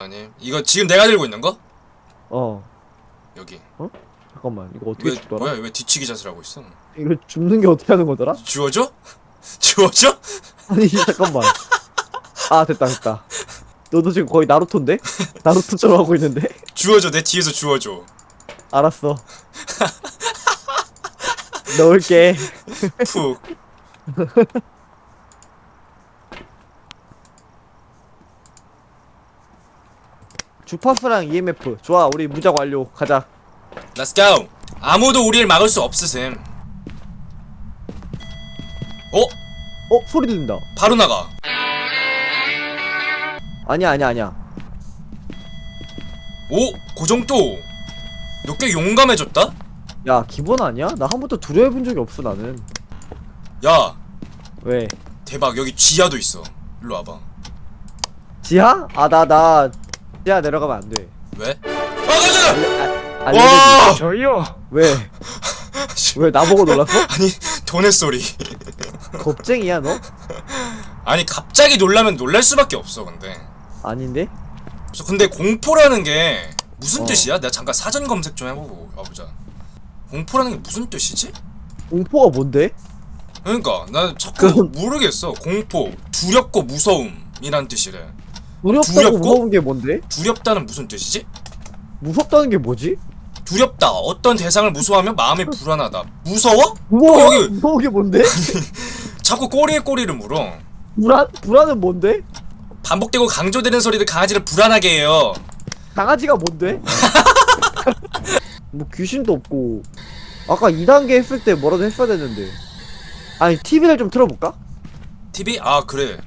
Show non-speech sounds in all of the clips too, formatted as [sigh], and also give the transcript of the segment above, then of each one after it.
아니 이거 지금 내가 들고 있는 거? 어 여기 잠깐만 이거 어떻게 왜 죽더라? 뭐야 왜 뒤치기 자세를 하고 있어? 이거 죽는 게 어떻게 하는 거더라? 주워줘? [laughs] 주워줘? 아니 잠깐만 [laughs] 아 됐다 됐다 너도 지금 거의 나루토인데? 나루토처럼 하고 있는데? 주워줘 내 뒤에서 주워줘 알았어 넣을게 [laughs] 푹 주파수랑 EMF 좋아 우리 무작 완료 가자 Let's go 아무도 우리를 막을 수 없으셈 어? 어? 소리 들린다 바로 나가 아니야 아니야 아니야 오? 고정도 너 꽤 용감해졌다? 야 기본 아니야? 나 한 번도 두려워해본 적이 없어 나는 야 왜? 대박 여기 쥐야도 있어 일로 와봐 지하? 아 나 나 지하 내려가면 안 돼 왜? 아 깜짝이야! 알려줘 와! 저요. 왜? [laughs] 왜 나보고 놀랐어? 아니 돈의 소리 겁쟁이야 너? 아니 갑자기 놀라면 놀랄 수밖에 없어 근데 아닌데? 그래서 근데 공포라는 게 무슨 어. 뜻이야? 내가 잠깐 사전 검색 좀 해보고 와보자 공포라는 게 무슨 뜻이지? 공포가 뭔데? 그러니까 난 자꾸 그럼- 모르겠어 공포 두렵고 무서움이란 뜻이래 두렵다고 두렵고? 무서운 게 뭔데? 두렵다는 무슨 뜻이지? 무섭다는 게 뭐지? 두렵다 어떤 대상을 무서워하면 마음이 불안하다 무서워? 무서워? 어, 여기- 무서운 게 뭔데? [laughs] 자꾸 꼬리에 꼬리를 물어 불안? 불안은 뭔데? 반복되고 강조되는 소리들 강아지를 불안하게 해요 강아지가 뭔데? [laughs] 뭐 귀신도 없고 아까 2단계 했을 때 뭐라도 했어야 됐는데 아니 TV를 좀 틀어볼까? TV? 아 그래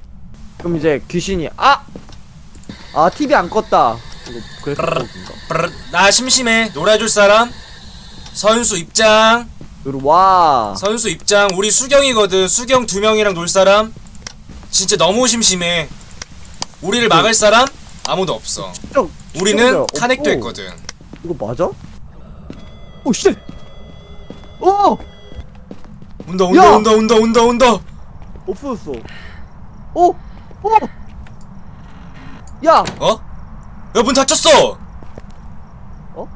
그럼 이제 귀신이 아! 아 TV 안 껐다 이거 그래서 브르르. 그런가? 브르르. 나 심심해 놀아줄 사람? 선수 입장 들어와 선수 입장 우리 수경이거든 수경 두 명이랑 놀 사람? 진짜 너무 심심해 우리를 막을 사람? 아무도 없어 우리는 탄핵도. 했거든 이거 맞아? 오 씨! 어! 온다 온다 야! 온다 온다 온다 온다 없어졌어 어? 어? 야! 어? 야 문 닫혔어! 어?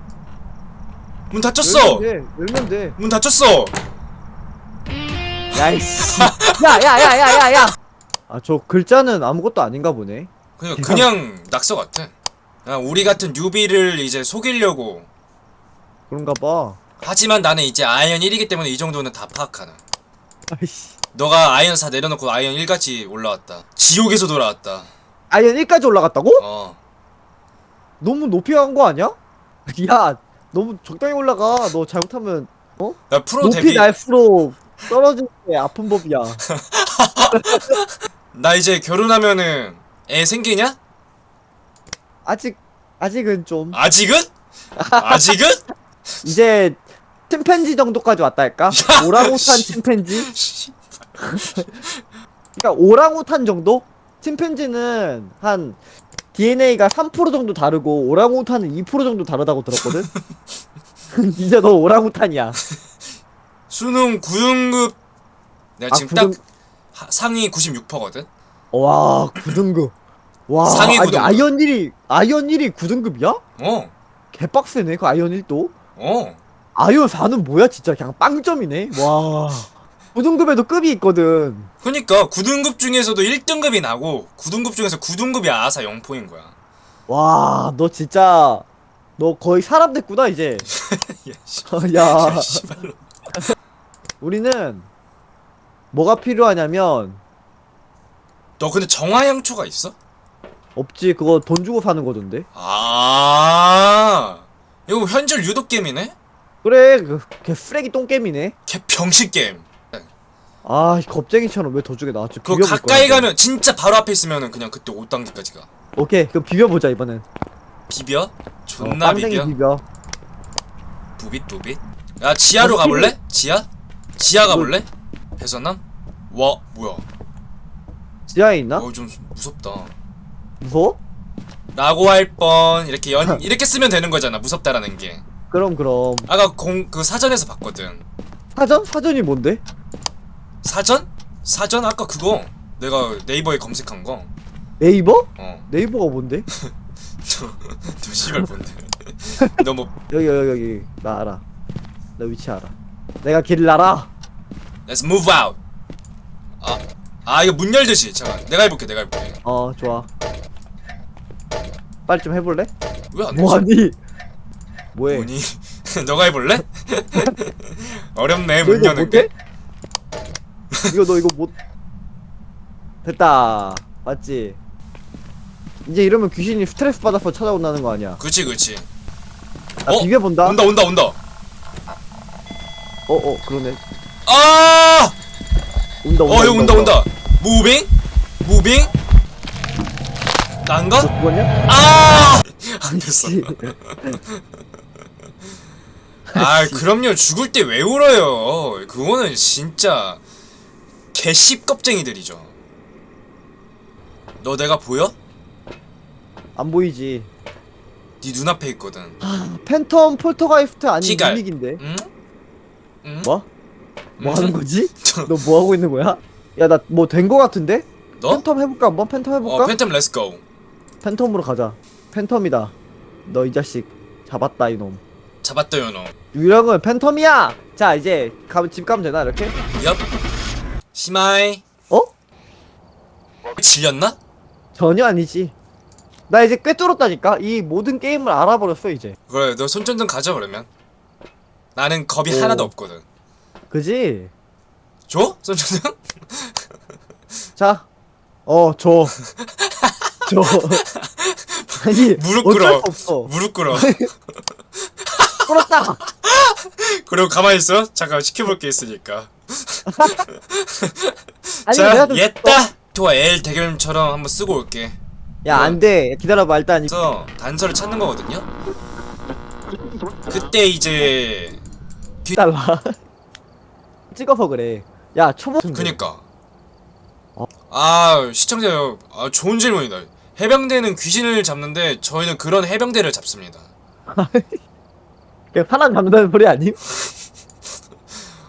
문 닫혔어! 열면 돼 열면 돼. 문 닫혔어! 야 이씨. [laughs] 야 야 야 야 야 야! 아 저 글자는 아무것도 아닌가 보네. 그냥 그냥 낙서 같아. 그냥 우리 같은 뉴비를 이제 속이려고. 그런가 봐. 하지만 나는 이제 아이언 1이기 때문에 이 정도는 다 파악하는. 아이씨. 너가 아이언 4 내려놓고 아이언 1같이 올라왔다. 지옥에서 돌아왔다 아연 1까지 올라갔다고? 어 너무 높이 간 거 아니야? [laughs] 야 너무 적당히 올라가 너 잘못하면 야 프로 높이 데뷔 날수록 떨어지는 게 아픈 법이야 [laughs] 나 이제 결혼하면은 애 생기냐? 아직 아직은 좀 아직은? 아직은? [laughs] 이제 침팬지 정도까지 왔다 할까? 오랑우탄 침팬지? 그러니까 오랑우탄 정도? 침팬지는 한 DNA가 3% 정도 다르고 오랑우탄은 2% 정도 다르다고 들었거든? [laughs] 이제 너 오랑우탄이야 수능 9등급 내가 아, 지금 구등- 딱 하- 상위 96%거든? 와 9등급 와 상위 아니 9등급. 아이언 1이 아이언 1이 9등급이야? 어 개빡세네 그 아이언 1도 어. 아이언 4는 뭐야 진짜 그냥 빵점이네 와 [laughs] 9등급에도 급이 있거든 그니까 9등급 중에서도 1등급이 나고 9등급 중에서 9등급이 아사 0포인 거야 와 너 진짜 너 거의 사람 됐구나 이제 [laughs] 야, 씨. 야 야, 씨발로. 우리는 뭐가 필요하냐면 너 근데 정화향초가 있어? 없지 그거 돈 주고 사는 거던데 아 이거 현질 유도 게임이네? 그래 그개 쓰레기 똥겜이네 개 병신 게임 아 겁쟁이처럼 왜 도중에 나왔지 비벼볼 가까이 거야, 가면 진짜 바로 앞에 있으면은 그냥 그때 5단계까지 가 이거. 오케이 그럼 비벼보자 이번엔 비벼? 어, 존나 빵댕이 비벼? 비벼 부빗 부빗 야 지하로 어, 가볼래? 지하? 지하 뭐- 가볼래? 배선남? 와 뭐야 지하에 있나? 어좀 무섭다 무서워? 라고 할 뻔 이렇게 연 [laughs] 이렇게 쓰면 되는 거잖아 무섭다라는 게 그럼 그럼 아까 공 그 사전에서 봤거든 사전? 사전이 뭔데? 사전? 사전 아까 그거 내가 네이버에 검색한 거 네이버? 어. 네이버가 뭔데? [laughs] 너 씨발 뭔데? [laughs] 너뭐 여기 여기 여기 나 알아 나 위치 알아 내가 길을 알아 Let's move out. 아, 아 이거 문 열듯이 잠깐. 내가 해볼게. 내가 해볼게. 어 좋아 빨리 좀 해볼래? 왜안 되지? 뭐하니? 뭐해? 뭐니? [laughs] 너가 해볼래? 어렵네 너문 여는 게. 못해? 이거 너 이거 못 됐다 맞지? 이제 이러면 귀신이 스트레스 받아서 찾아온다는 거 아니야 그렇지 그렇지. 나 어? 비벼본다 온다 온다 온다. 어 어 그러네 아! 온다 온다 어 여기 온다 온다. 무빙? 무빙? 난가? 너 죽었냐? 아! 안 됐어. 씨. 아 [laughs] 그럼요 죽을 때 왜 울어요? 그거는 진짜 개씹 껍쟁이들이죠. 너 내가 보여? 안 보이지 네 눈앞에 있거든. 아, 팬텀 폴터가이스트 아닌 기갈. 미믹인데 응? 응? 뭐? 뭐 응? 하는 거지? [laughs] 저- 너 뭐 하고 있는 거야? 야 나 뭐 된 거 같은데? 너? 팬텀 해볼까 한번 팬텀 해볼까? 어 팬텀 렛츠고. 팬텀으로 가자 팬텀이다 너 이 자식 잡았다 이놈 잡았다요 너. 유령은 팬텀이야 자 이제 가면 집 가면 되나 이렇게? 엽. 시마이. 어? 질렸나? 전혀 아니지 나 이제 꿰뚫었다니까 이 모든 게임을 알아버렸어 이제 그래 너 손전등 가져 그러면. 나는 겁이 오. 하나도 없거든. 그지? 줘? 손전등? [laughs] 자, 어, 줘. [laughs] 줘. 아니, 무릎 어쩔 꿇어. 수 없어. 무릎 꿇어. 꿇었다! [laughs] 그리고 가만히 있어. 잠깐 시켜볼 게 있으니까. 아니, 자, 내가 좀. 옛다. 토와 L 대결처럼 한번 쓰고 올게. 야, 안 돼. 기다려봐, 일단. 그래서 단서를 찾는 거거든요. 그때 이제 기다려. [laughs] 찍어서 그래. 야, 초보. 그니까. 어? 아 시청자 여러분, 아 좋은 질문이다. 해병대는 귀신을 잡는데 저희는 그런 해병대를 잡습니다. [laughs] 그냥 사람 잡는다는 소리 아님?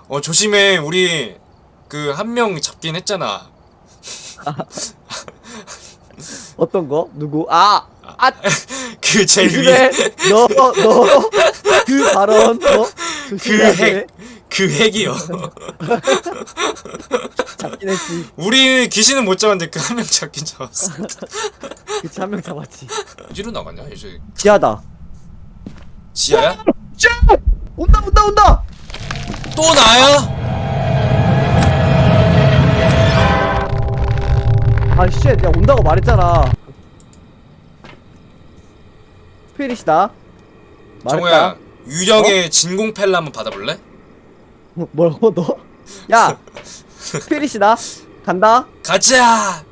어 조심해 우리 그 한 명 잡긴 했잖아. [laughs] 어떤 거? 누구? 아! 아! [laughs] 그 제일! 위에 너, 너, 그 발언, 너. 돼. 핵. 그 핵이요. [laughs] 잡긴 했지. 우리 귀신은 못 잡았는데 그 한 명 잡긴 잡았어. 그치, 한 명 잡았지. 어디로 나갔냐 이제 지하다. 지하야? 쟤! 온다, 온다, 온다! 또 나야? 아, 쉣. 야, 온다고 말했잖아. 스피릿이다. 정우야 말했다. 유령의 진공 펠라 한번 받아볼래? 뭐- 뭐라고, 너? 야! 스피릿이다. 간다. 가자.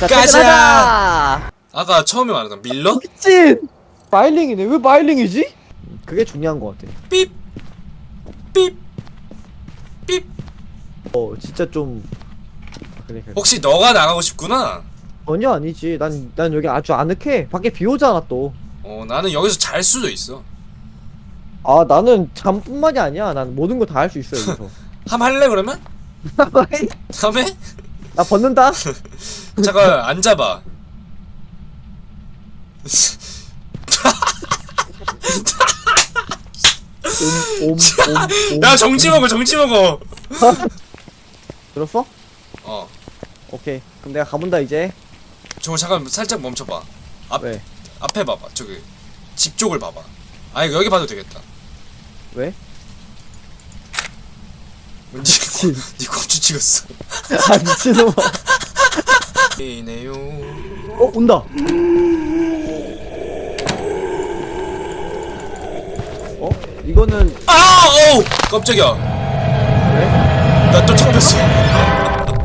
자, 가자! 퇴근하자! 아까 처음에 말했던 밀러? 미친! 마일링이네. 왜 마일링이지? 그게 중요한 것 같아. 삐. 삐. 삐. 어, 진짜 좀. 그래, 그래. 혹시 너가 나가고 싶구나? 전혀 아니지. 난, 난 여기 아주 아늑해. 밖에 비 오잖아, 또. 어 나는 여기서 잘 수도 있어. 아, 나는 잠뿐만이 아니야. 난 모든 거 다 할 수 있어, 여기서. [laughs] 함 할래 그러면? [laughs] 함 해? 나 벗는다? [laughs] 잠깐 앉아봐. 야 정지 먹어 정지 먹어. 들었어? 어. 오케이. 그럼 내가 가본다, 이제. 저거 잠깐 살짝 멈춰봐. 앞 왜? 앞에 봐봐. 저기 집 쪽을 봐봐. 아 이거 여기 봐도 되겠다. 왜? 미친. [laughs] 네 고추 찍었어. 아, 미친놈아. [laughs] 이네요. 어, 온다. 이거는 아! 어우! 깜짝이야. 왜? 나또 뵀어.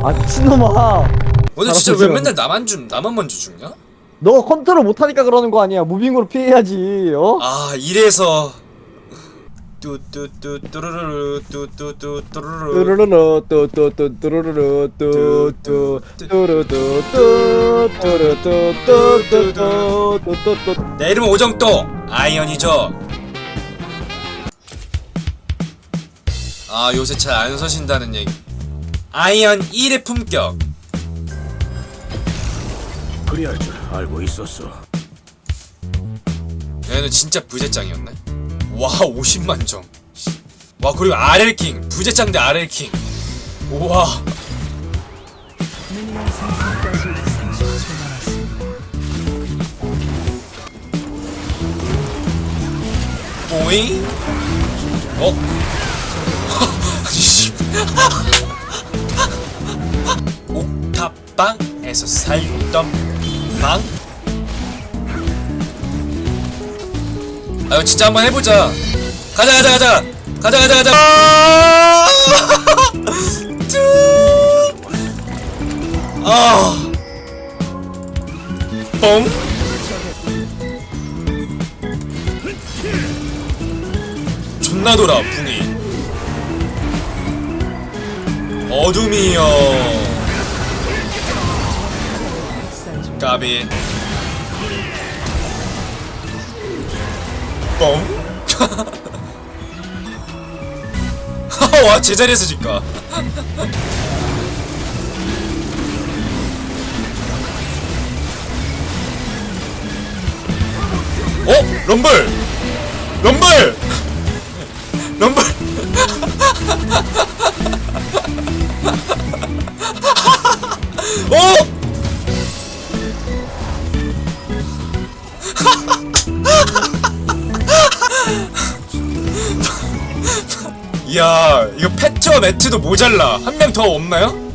아 미친놈아. 오늘 진짜 왜 알았어, 맨날 나만 죽 나만 먼저 죽냐? 너 컨트롤 못하니까 그러는 거 아니야. 무빙으로 피해야지. 어? 아 이래서 뚜뚜뚜 뚜루루루 뚜뚜뚜 뚜루루 뚜루루루 뚜뚜뚜 뚜루루루 뚜뚜 뚜루뚜 뚜뚜루뚜 뚜뚜뚜 뚜뚜뚜 내 이름은 오정또 아이언이죠. 아 요새 잘 안 서신다는 얘기. 아이언 1의 품격. 그리할 줄 알고 있었어. 얘는 진짜 부재짱이었네. 와 50만 점. 와 그리고 RL킹 부재짱 대 RL킹. 우와. 미니언 생성까지 30초 남았습니다. 보잉? 어? 씨. 옥탑방에서 살던 방? 아 이거 진짜 한번 해보자 가자 가자 가자 가자 가자 가자 아! [laughs] 쭈! 아 뻥? 존나 돌아 붕이 어둠이여 까비 뻥? [laughs] 와 제자리에서 질까 어? 럼블! 럼블! [laughs] 럼블! [laughs] 어? 이야 이거 패트와 매트도 모자라 한 명 더 없나요?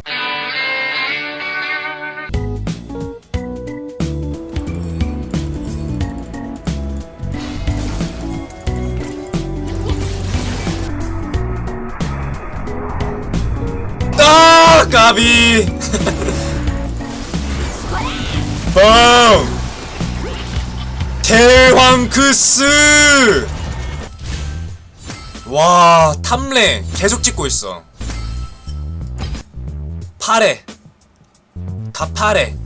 아 까비 [laughs] 뻥 대황크스! 와 탐레 계속 찍고 있어. 파래 다 파래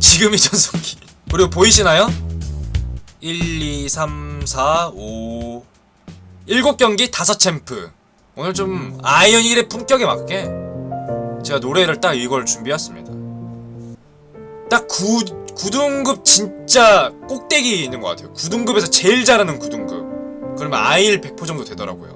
지금이 전성기 그리고 보이시나요? 1, 2, 3, 4, 5 7경기 5챔프. 오늘 좀 아이언 1의 품격에 맞게 제가 노래를 딱 이걸 준비했습니다 딱 9, 9등급 진짜 꼭대기 있는 것 같아요. 9등급에서 제일 잘하는 9등급. 그러면 아일 100% 정도 되더라고요